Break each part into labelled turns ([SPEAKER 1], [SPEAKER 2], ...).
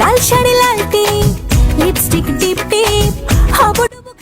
[SPEAKER 1] লাল শাড়ি, লাল লিপস্টিক টিপ টিপ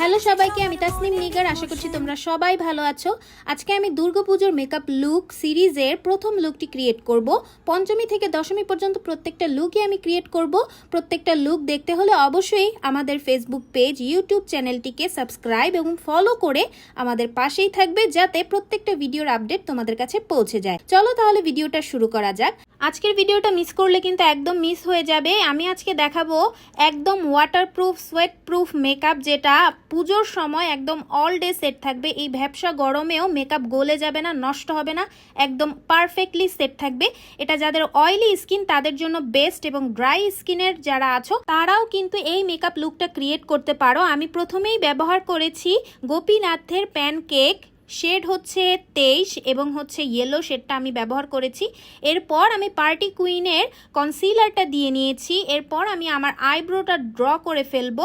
[SPEAKER 2] হ্যালো সবাইকে, আমি তাসনিম নিগার। আশা করছি তোমরা সবাই ভালো আছো। আজকে আমি দুর্গাপুজোর মেকআপ লুক সিরিজের প্রথম লুকটি ক্রিয়েট করব। পঞ্চমী থেকে দশমী পর্যন্ত প্রত্যেকটা লুকই আমি ক্রিয়েট করব। প্রত্যেকটা লুক দেখতে হলে অবশ্যই আমাদের ফেসবুক পেজ ইউটিউব চ্যানেলটিকে সাবস্ক্রাইব এবং ফলো করে আমাদের পাশেই থাকবে যাতে প্রত্যেকটা ভিডিওর আপডেট তোমাদের কাছে পৌঁছে যায়। চলো তাহলে ভিডিওটা শুরু করা যাক। আজকের ভিডিওটা মিস করলে কিন্তু একদম মিস হয়ে যাবে। আমি আজকে দেখাবো একদম ওয়াটারপ্রুফ সোয়েট প্রুফ মেকআপ যেটা পুজোর সময় একদম অল ডে সেট থাকবে। এই ভ্যাবসা গরমেও মেকআপ গলে যাবে না, নষ্ট হবে না, একদম পারফেক্টলি সেট থাকবে। এটা যাদের অয়েলি স্কিন তাদের জন্য বেস্ট এবং ড্রাই স্কিনের যারা আছো, তারাও কিন্তু এই মেকআপ লুকটা ক্রিয়েট করতে পারো। আমি প্রথমেই ব্যবহার করেছি গোপীনাথের প্যানকেক শেড হচ্ছে তেইশ এবং হচ্ছে ইয়েলো শেডটা আমি ব্যবহার করেছি। এরপর আমি পার্টি কুইনের কনসিলারটা দিয়ে নিয়েছি। এরপর আমি আমার আইব্রোটা ড্র করে ফেলব।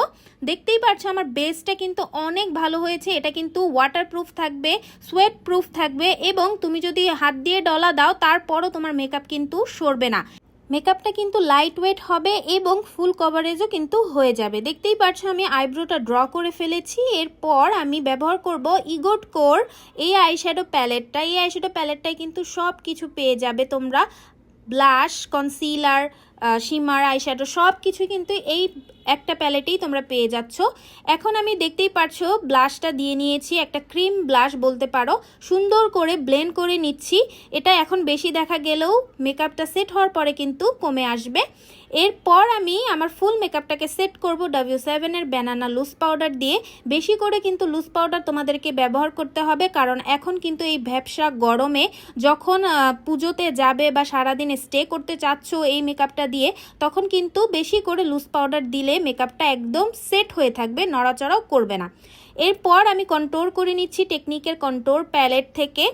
[SPEAKER 2] দেখতেই পাচ্ছ আমার বেসটা কিন্তু অনেক ভালো হয়েছে। এটা কিন্তু ওয়াটারপ্রুফ থাকবে সোয়েট প্রুফ থাকবে এবং তুমি যদি হাত দিয়ে ডলা দাও, তারপরও তোমার মেকআপ কিন্তু সরবে না। মেকআপটা কিন্তু লাইট ওয়েট হবে এবং ফুল কভারেজও কিন্তু হয়ে যাবে। দেখতেই পাচ্ছ আমি আইব্রোটা ড্র করে ফেলেছি। এরপর আমি ব্যবহার করব ইগোট কোর এই আইশ্যাডো প্যালেটটা এই আইশ্যাডো প্যালেটটাই কিন্তু সব কিছু পেয়ে যাবে তোমরা। ব্লাশ কনসিলার শিমার আইশ্যাডো সব কিছু কিন্তু এই একটা প্যালেটেই তোমরা পেয়ে যাচ্ছ। এখন আমি দেখতেই পারছ, ব্লাশটা দিয়ে নিয়েছি, একটা ক্রিম ব্লাশ বলতে পারো। সুন্দর করে ব্লেন্ড করে নিচ্ছি। এটা এখন বেশি দেখা গেলেও মেকআপটা সেট হওয়ার পরে কিন্তু কমে আসবে। এরপর আমি আমার ফুল মেকআপটাকে সেট করব ডাব্লিউ সেভেনের ব্যানানা লুজ পাউডার দিয়ে। বেশি করে কিন্তু লুজ পাউডার তোমাদেরকে ব্যবহার করতে হবে, কারণ এখন কিন্তু এই ভ্যাবসা গরমে যখন পুজোতে যাবে বা সারাদিন স্টে করতে চাচ্ছ এই মেকআপটা দিয়ে, তখন কিন্তু বেশি করে লুজ পাউডার দিলে মেকআপটা একদম সেট হয়ে থাকবে নড়াচড়াও করবে না। এরপর আমি কন্ট্রোল করে নিচ্ছি টেকনিকের কন্ট্রোল প্যালেট থেকে।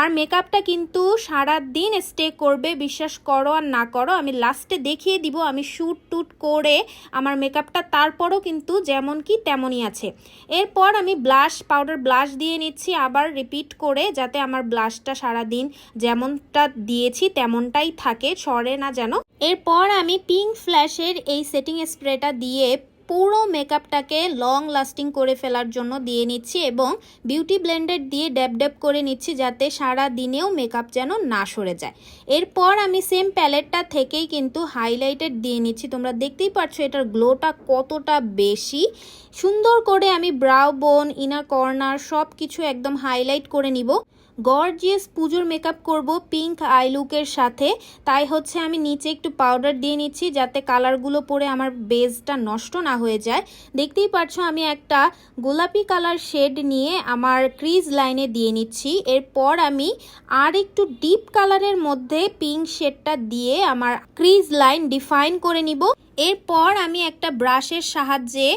[SPEAKER 2] আর মেকআপটা কিন্তু সারা দিন স্টে করবে, বিশ্বাস করো আর না করো, আমি লাস্টে দেখিয়ে দিব, আমি শ্যুট টুট করে আমার মেকআপটা তারপরও কিন্তু যেমন কি তেমনই আছে। এরপর আমি ব্লাশ পাউডার ব্লাশ দিয়ে নিচ্ছি, আবার রিপিট করে যাতে আমার ব্লাশটা সারা দিন যেমনটা দিয়েছি তেমনটাই থাকে, সরে না যেন। এরপর আমি পিঙ্ক ফ্ল্যাশের এই সেটিং স্প্রেটা দিয়ে পুরো মেকআপটাকে লং লাস্টিং করে ফেলার জন্য দিয়ে নিচ্ছি এবং বিউটি ব্লেন্ডার দিয়ে ড্যাব ড্যাব করে নিচ্ছি যাতে সারা দিনেও মেকআপ যেন না সরে যায়। এরপর আমি সেম প্যালেটটা থেকেই কিন্তু হাইলাইটার দিয়ে নিচ্ছি। তোমরা দেখতেই পাচ্ছ এটার গ্লোটা কতটা বেশি। সুন্দর করে আমি ব্রাউ বোন ইনার কর্নার সব কিছু একদম হাইলাইট করে নিব। গর্জিয়াস পুজোর মেকআপ করব পিঙ্ক আই লুকের সাথে। তাই হচ্ছে আমি নিচে একটু পাউডার দিয়ে নিচ্ছি যাতে কালারগুলো পরে আমার বেসটা নষ্ট না হয়ে যায়। দেখতেই পাচ্ছ আমি একটা গোলাপি কালার শেড নিয়ে আমার ক্রিজ লাইনে দিয়ে নিচ্ছি। এরপর আমি আর একটু ডিপ কালারের মধ্যে পিঙ্ক শেডটা দিয়ে আমার ক্রিজ লাইন ডিফাইন করে নিব। এরপর আমি একটা ব্রাশের সাহায্যে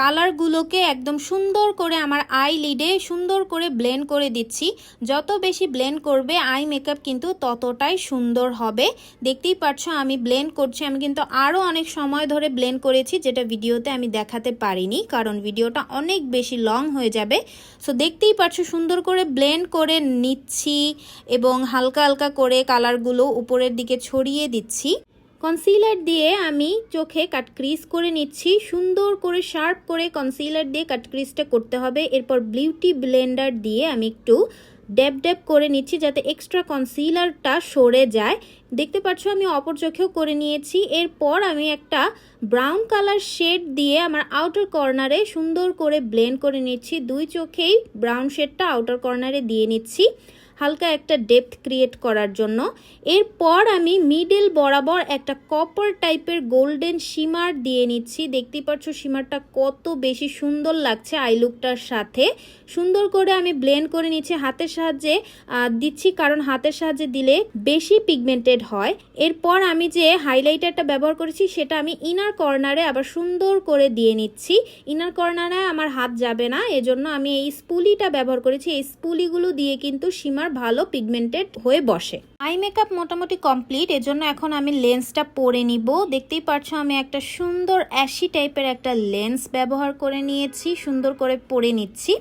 [SPEAKER 2] কালারগুলোকে একদম সুন্দর করে আমার আই লিডে সুন্দর করে ব্লেন্ড করে দিচ্ছি। যত বেশি ব্লেন্ড করবে, আই মেকআপ কিন্তু ততটাই সুন্দর হবে। দেখতেই পাচ্ছ আমি ব্লেন্ড করছি। আমি কিন্তু আরও অনেক সময় ধরে ব্লেন্ড করেছি, যেটা ভিডিওতে আমি দেখাতে পারিনি, কারণ ভিডিওটা অনেক বেশি লং হয়ে যাবে। সো, দেখতেই পাচ্ছ সুন্দর করে ব্লেন্ড করে নিচ্ছি এবং হালকা হালকা করে কালারগুলো উপরের দিকে ছড়িয়ে দিচ্ছি। কনসিলার দিয়ে আমি চোখে কাট ক্রিজ করে নিচ্ছি। সুন্দর করে শার্প করে কনসিলার দিয়ে কাট ক্রিজটা করতে হবে। এরপর বিউটি ব্লেন্ডার দিয়ে আমি একটু ড্যাব ড্যাব করে নিচ্ছি যাতে এক্সট্রা কনসিলারটা সরে যায়। দেখতে পাচ্ছ আমি অপর চোখেও করে নিয়েছি। এরপর আমি একটা ব্রাউন কালার শেড দিয়ে আমার আউটার কর্নারে সুন্দর করে ব্লেন্ড করে নিচ্ছি। দুই চোখেই ব্রাউন শেডটা আউটার কর্নারে দিয়ে নিচ্ছি। হালকা একটা ডেপথ ক্রিয়েট করার জন্য। এরপর আমি মিডল বরাবর একটা কপার টাইপের গোল্ডেন শিমার দিয়ে নিচ্ছি। দেখতেই পাচ্ছ শিমারটা কত বেশি সুন্দর লাগছে আই লুকটার সাথে। সুন্দর করে আমি ব্লেন্ড করে নিচ্ছি হাতের সাহায্যে। দিচ্ছি কারণ হাতের সাহায্যে দিলে বেশি পিগমেন্টেড হয়। এরপর আমি যে হাইলাইটারটা ব্যবহার করেছি সেটা আমি ইনার কর্নারে আবার সুন্দর করে দিয়ে নিচ্ছি। ইনার কর্নারে আমার হাত যাবে না, এজন্য আমি এই স্পুলিটা ব্যবহার করেছি। এই স্পুলিগুলো দিয়ে কিন্তু সীমার ভালো পিগমেন্টেড হয়ে বসে। আই মেকআপ মোটামুটি কমপ্লিট এজন্য এখন আমি লেন্সটা পরে নিব। দেখতেই পারছ আমি একটা সুন্দর অ্যাশি টাইপের একটা লেন্স ব্যবহার করে নিয়েছি, সুন্দর করে পরে নিচ্ছি।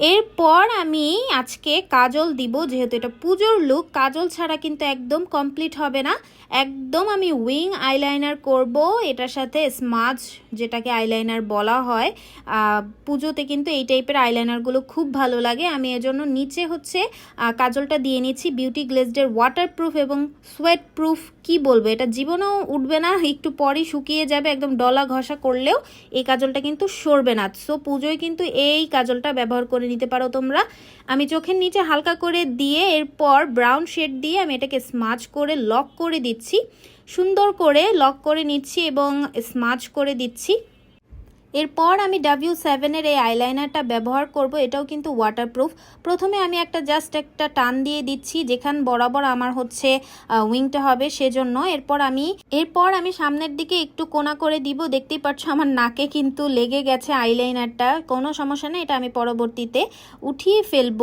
[SPEAKER 2] এরপর আমি আজকে কাজল দিব, যেহেতু এটা পুজোর লুক কাজল ছাড়া কিন্তু একদম কমপ্লিট হবে না। একদম আমি উইং আইলাইনার করব, এটার সাথে স্মাজ যেটাকে আইলাইনার বলা হয়। পুজোতে কিন্তু এই টাইপের আইলাইনারগুলো খুব ভালো লাগে। আমি এজন্য নিচে হচ্ছে কাজলটা দিয়ে নিচ্ছি বিউটি গ্লেজডের ওয়াটারপ্রুফ এবং সোয়েট প্রুফ কি বলব? এটা জীবনেও উঠবে না, একটু পরই শুকিয়ে যাবে, একদম ডলা ঘষা করলেও এই কাজলটা কিন্তু সরবে না। সো পুজোয় কিন্তু এই কাজলটা ব্যবহার করে নিতে পারো তোমরা। আমি চোখের নিচে হালকা করে দিয়ে এরপর ব্রাউন শেড দিয়ে আমি এটাকে স্মাচ করে লক করে দিচ্ছি। সুন্দর করে লক করে নিচ্ছি এবং স্মাচ করে দিচ্ছি। এরপর আমি ডাব্লিউ সেভেনের এই আইলাইনারটা ব্যবহার করব, এটাও কিন্তু ওয়াটারপ্রুফ প্রথমে আমি একটা জাস্ট একটা টান দিয়ে দিচ্ছি, যেখান বরাবর আমার হচ্ছে উইংটা হবে সেজন্য। এরপর আমি এরপর আমি সামনের দিকে একটু কোনা করে দিব। দেখতেই পাচ্ছ আমার নাকে কিন্তু লেগে গেছে আইলাইনারটা কোনো সমস্যা নেই, এটা আমি পরবর্তীতে উঠিয়ে ফেলব।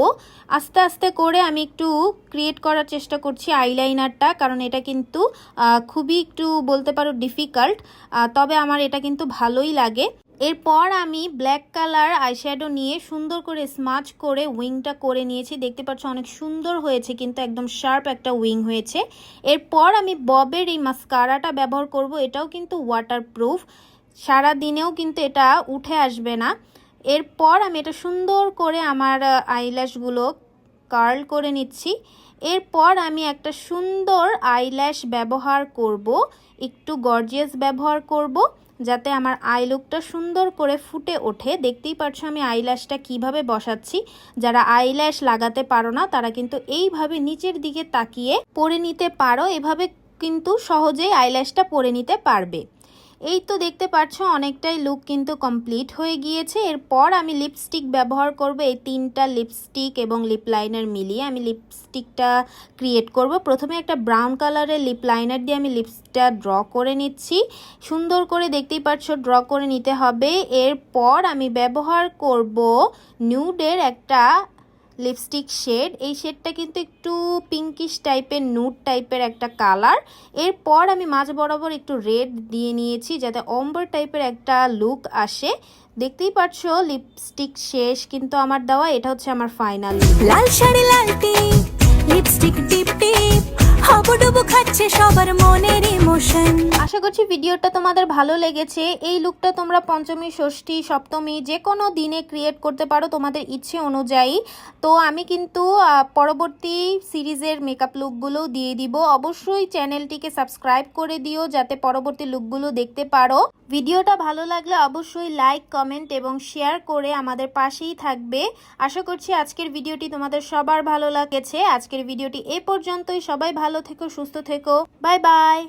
[SPEAKER 2] আস্তে আস্তে করে আমি একটু ক্রিয়েট করার চেষ্টা করছি আইলাইনারটা কারণ এটা কিন্তু খুবই একটু বলতে পারো ডিফিকাল্ট তবে আমার এটা কিন্তু ভালোই লাগে। এরপর আমি ব্ল্যাক কালার আইশ্যাডো নিয়ে সুন্দর করে স্মাচ করে উইংটা করে নিয়েছি। দেখতে পাচ্ছ অনেক সুন্দর হয়েছে, কিন্তু একদম শার্প একটা উইং হয়েছে। এরপর আমি ববের এই মাস্কারাটা ব্যবহার করব, এটাও কিন্তু ওয়াটারপ্রুফ সারা দিনেও কিন্তু এটা উঠে আসবে না। এরপর আমি এটা সুন্দর করে আমার আইল্যাশগুলো কার্ল করে নিচ্ছি। এরপর আমি একটা সুন্দর আইল্যাশ ব্যবহার করব, একটু গর্জিয়াস ব্যবহার করব। যাতে আমার আই লুকটা সুন্দর করে ফুটে ওঠে। দেখতেই পারছ আমি আইল্যাশটা কীভাবে বসাচ্ছি। যারা আইল্যাশ লাগাতে পারো না, তারা কিন্তু এইভাবে নিচের দিকে তাকিয়ে পরে নিতে পারো। এভাবে কিন্তু সহজেই আইল্যাশটা পরে নিতে পারবে। এই তো দেখতে পাচ্ছ অনেকটাই লুক কিন্তু কমপ্লিট হয়ে গিয়েছে। এরপর আমি লিপস্টিক ব্যবহার করব, এই তিনটা লিপস্টিক এবং লিপ লাইনার মিলিয়ে আমি লিপস্টিকটা ক্রিয়েট করব। প্রথমে একটা ব্রাউন কালারের লিপ লাইনার দিয়ে আমি লিপসটা ড্র করে নিচ্ছি। সুন্দর করে দেখতেই পাচ্ছ ড্র করে নিতে হবে। এরপর আমি ব্যবহার করব নিউডের একটা লিপস্টিক শেড এই শেডটা কিন্তু একটু পিঙ্কিশ টাইপের নুট টাইপের একটা কালার এরপর আমি মাঝ বরাবর একটু রেড দিয়ে নিয়েছি, যাতে অম্বার টাইপের একটা লুক আসে। দেখতেই পাচ্ছ লিপস্টিক শেষ, কিন্তু আমার দেওয়া এটা হচ্ছে আমার ফাইনাল
[SPEAKER 1] লাল শাড়ি, লাল টিপ লিপস্টিক টিপ টিপ। হাবুডুবু খাচ্ছে সবার মনের
[SPEAKER 2] আশা করছি ভিডিওটা তোমাদের ভালো লেগেছে। এই লুকটা তোমরা পঞ্চমী, ষষ্ঠী, সপ্তমী যে কোনো দিনে ক্রিয়েট করতে পারো তোমাদের ইচ্ছে অনুযায়ী। তো আমি কিন্তু পরবর্তী সিরিজের মেকআপ লুকগুলো দিয়ে দিব। অবশ্যই চ্যানেলটিকে সাবস্ক্রাইব করে দিও যাতে পরবর্তী লুকগুলো দেখতে পারো। ভিডিওটা ভালো লাগলে অবশ্যই লাইক কমেন্ট এবং শেয়ার করে আমাদের পাশেই থাকবে। আশা করছি আজকের ভিডিওটি তোমাদের সবার ভালো লাগেছে। আজকের ভিডিওটি এ পর্যন্তই। সবাই ভালো থেকো, সুস্থ থেকো। Bye bye.